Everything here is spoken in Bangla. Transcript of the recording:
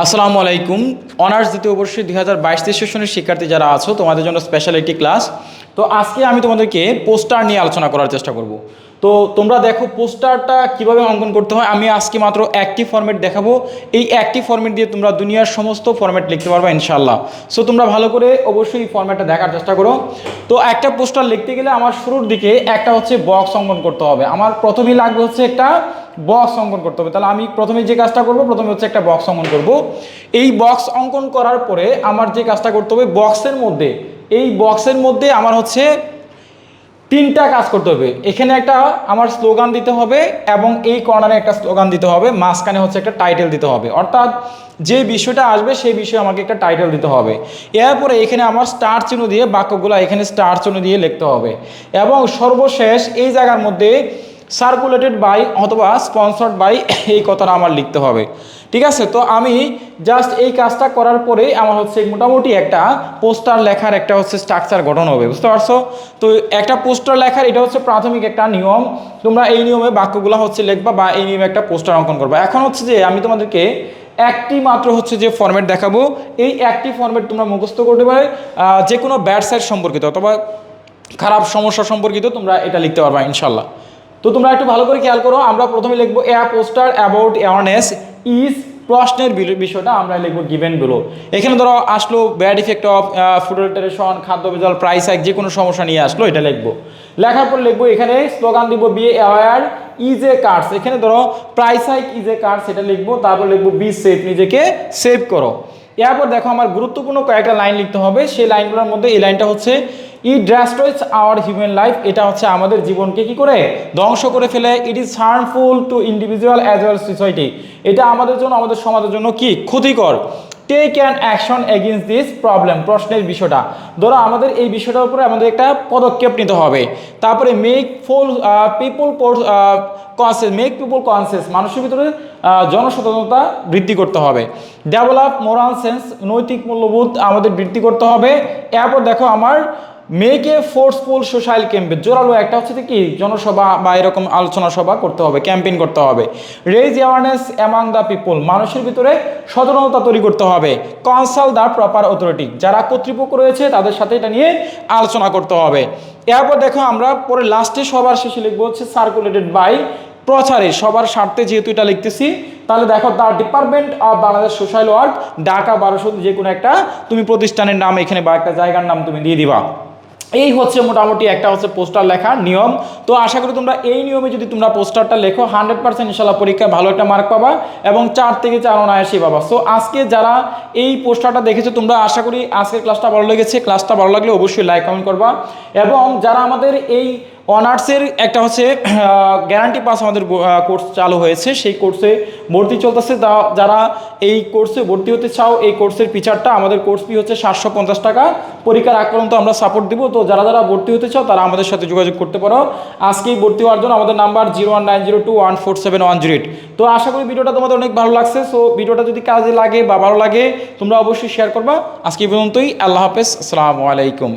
আসসালামু আলাইকুম। অনার্স দ্বিতীয় বর্ষে দুই হাজার বাইশ সেশনের শিক্ষার্থী যারা আছো, তোমাদের জন্য স্পেশাল একটি ক্লাস তো আজকে আমি তোমাদেরকে পোস্টার নিয়ে আলোচনা করার চেষ্টা করব। তো তোমরা দেখো পোস্টারটা কীভাবে অঙ্কন করতে হয়, আমি আজকে মাত্র একটি ফর্মেট দেখাবো। এই একটি ফর্মেট দিয়ে তোমরা দুনিয়ার সমস্ত ফর্মেট লিখতে পারবে ইনশাল্লাহ সো তোমরা ভালো করে অবশ্যই ফর্মেটটা দেখার চেষ্টা করো। তো একটা পোস্টার লিখতে গেলে আমার শুরুর দিকে একটা হচ্ছে বক্স অঙ্কন করতে হবে। আমার প্রথমেই লাগবে হচ্ছে একটা বক্স অঙ্কন করতে হবে। তাহলে আমি প্রথমে যে কাজটা করব, প্রথমে হচ্ছে একটা বক্স অঙ্কন করব। এই বক্স অঙ্কন করার পরে আমার যে কাজটা করতে হবে বক্সের মধ্যে, এই বক্সের মধ্যে আমার হচ্ছে তিনটা কাজ করতে হবে। এখানে একটা আমার স্লোগান দিতে হবে এবং এই কর্নারে একটা স্লোগান দিতে হবে, মাঝখানে হচ্ছে একটা টাইটেল দিতে হবে। অর্থাৎ যে বিষয়টা আসবে, সেই বিষয়ে আমাকে একটা টাইটেল দিতে হবে। এরপরে এখানে আমার স্টার চিহ্ন দিয়ে বাক্যগুলো এখানে স্টার চিহ্ন দিয়ে লিখতে হবে। এবং সর্বশেষ এই জায়গার মধ্যে সার্কুলেটেড বাই অথবা স্পন্সর্ড বাই এই কথাটা আমার লিখতে হবে। ঠিক আছে? তো আমি জাস্ট এই কাজটা করার পরে আমার হচ্ছে মোটামুটি একটা পোস্টার লেখার একটা হচ্ছে স্ট্রাকচার গঠন হবে, বুঝতে পারছ? তো একটা পোস্টার লেখার এটা হচ্ছে প্রাথমিক একটা নিয়ম। তোমরা এই নিয়মে বাক্যগুলো হচ্ছে লিখবা বা এই নিয়মে একটা পোস্টার অঙ্কন করবা। এখন হচ্ছে যে আমি তোমাদেরকে একটি মাত্র হচ্ছে যে ফর্ম্যাট দেখাবো। এই একটি ফর্ম্যাট তোমরা মুখস্থ করতে পারে যে কোনো ব্যাড সাইড সম্পর্কিত অথবা খারাপ সমস্যা সম্পর্কিত তোমরা এটা লিখতে পারবা ইনশাল্লাহ তো তোমরা একটু ভালো করে খেয়াল করো, আমরা প্রথমে লিখব a poster about awareness is প্রশ্নের বিষয়টা আমরা লিখব গিভেন বিলো এখানে ধরো আসলো bad effect of food alteration খাদ্য বিজল প্রাইস হাইক যে কোনো সমস্যা নিয়ে আসলো, এটা লিখব। লেখার পর লিখব এখানে স্লোগান দিব be aware is a curse এখানে ধরো price hike is a curse এটা লিখব, তারপর লিখব বি সেভ নিজেকে সেভ করো। এরপর দেখো আমার গুরুত্বপূর্ণ কয়েকটা লাইন লিখতে হবে, সেই লাইনগুলোর মধ্যে এই লাইনটা হচ্ছে it destroys our human life এটা হচ্ছে আমাদের জীবনকে কি করে? ধ্বংস করে ফেলে। It is harmful to individual as well society এটা আমাদের জন্য, আমাদের সমাজের জন্য কি? ক্ষতিকর। Take an action against this problem প্রশ্নের বিষয়টা। ধরো আমাদের এই বিষয়টার উপরে আমাদের একটা পদক্ষেপ নিতে হবে। তারপরে make full people conscious make people conscious মানুষের ভিতরে জনসচেতনতা বৃদ্ধি করতে হবে। ডেভেলপ মোরাল সেন্স নৈতিক মূল্যবোধ আমাদের বৃদ্ধি করতে হবে। এরপর দেখো আমার মেয়েকে ফোর্সফুল সোশ্যাল ক্যাম্পেন জোরালো একটা হচ্ছে কি, জনসভা বা এরকম আলোচনা সভা করতে হবে ক্যাম্পেইন করতে হবে। Raise awareness among the people মানুষের ভিতরে সচেতনতা তৈরি করতে হবে। কনসাল দ্য প্রপার অথরিটি যারা কর্তৃপক্ষ রয়েছে তাদের সাথে এটা নিয়ে আলোচনা করতে হবে। এরপর দেখো আমরা পরে লাস্টে সবার শেষে লিখব হচ্ছে সার্কুলেটেড বাই প্রচারে, সবার স্বার্থে যেহেতু এটা লিখতেছি, তাহলে দেখো the department of Bangladesh social work Dhaka বারোশো যে কোনো একটা তুমি প্রতিষ্ঠানের নাম এখানে বা একটা জায়গার নাম তুমি দিয়ে দিবা। এই হচ্ছে মোটামুটি একটা হচ্ছে পোস্টার লেখার নিয়ম। তো আশা করি তোমরা এই নিয়মে যদি তোমরা পোস্টারটা লেখো, হান্ড্রেড পার্সেন্ট ইনশাল্লাহ পরীক্ষায় ভালো একটা মার্ক পাবা এবং চার থেকে চার অনায়াসী পাবা। সো আজকে যারা এই পোস্টারটা দেখেছ, তোমরা আশা করি আজকের ক্লাসটা ভালো লেগেছে। ক্লাসটা ভালো লাগলে অবশ্যই লাইক কমেন্ট করবা। এবং যারা আমাদের এই অনার্সের একটা হচ্ছে গ্যারান্টি পাস আমাদের কোর্স চালু হয়েছে। সেই কোর্সে ভর্তি চলতেছে। যারা এই কোর্সে ভর্তি হতে চাও, এই কোর্সের ফিচারটা আমাদের কোর্স ফি হচ্ছে সাতশো পঞ্চাশ টাকা। পরীক্ষার আগ পর্যন্ত আমরা সাপোর্ট দিব। তো যারা যারা ভর্তি হতে চাও, তারা আমাদের সাথে যোগাযোগ করতে পারো। আজকেই ভর্তি হওয়ার জন্য আমাদের number zero one nine zero two one four seven one zero eight তো আশা করি ভিডিওটা তোমাদের অনেক ভালো লাগছে। সো ভিডিওটা যদি কাজে লাগে বা ভালো লাগে, তোমরা অবশ্যই শেয়ার করবা। আজকে পর্যন্তই। আল্লাহ হাফেজ। আসসালামু আলাইকুম।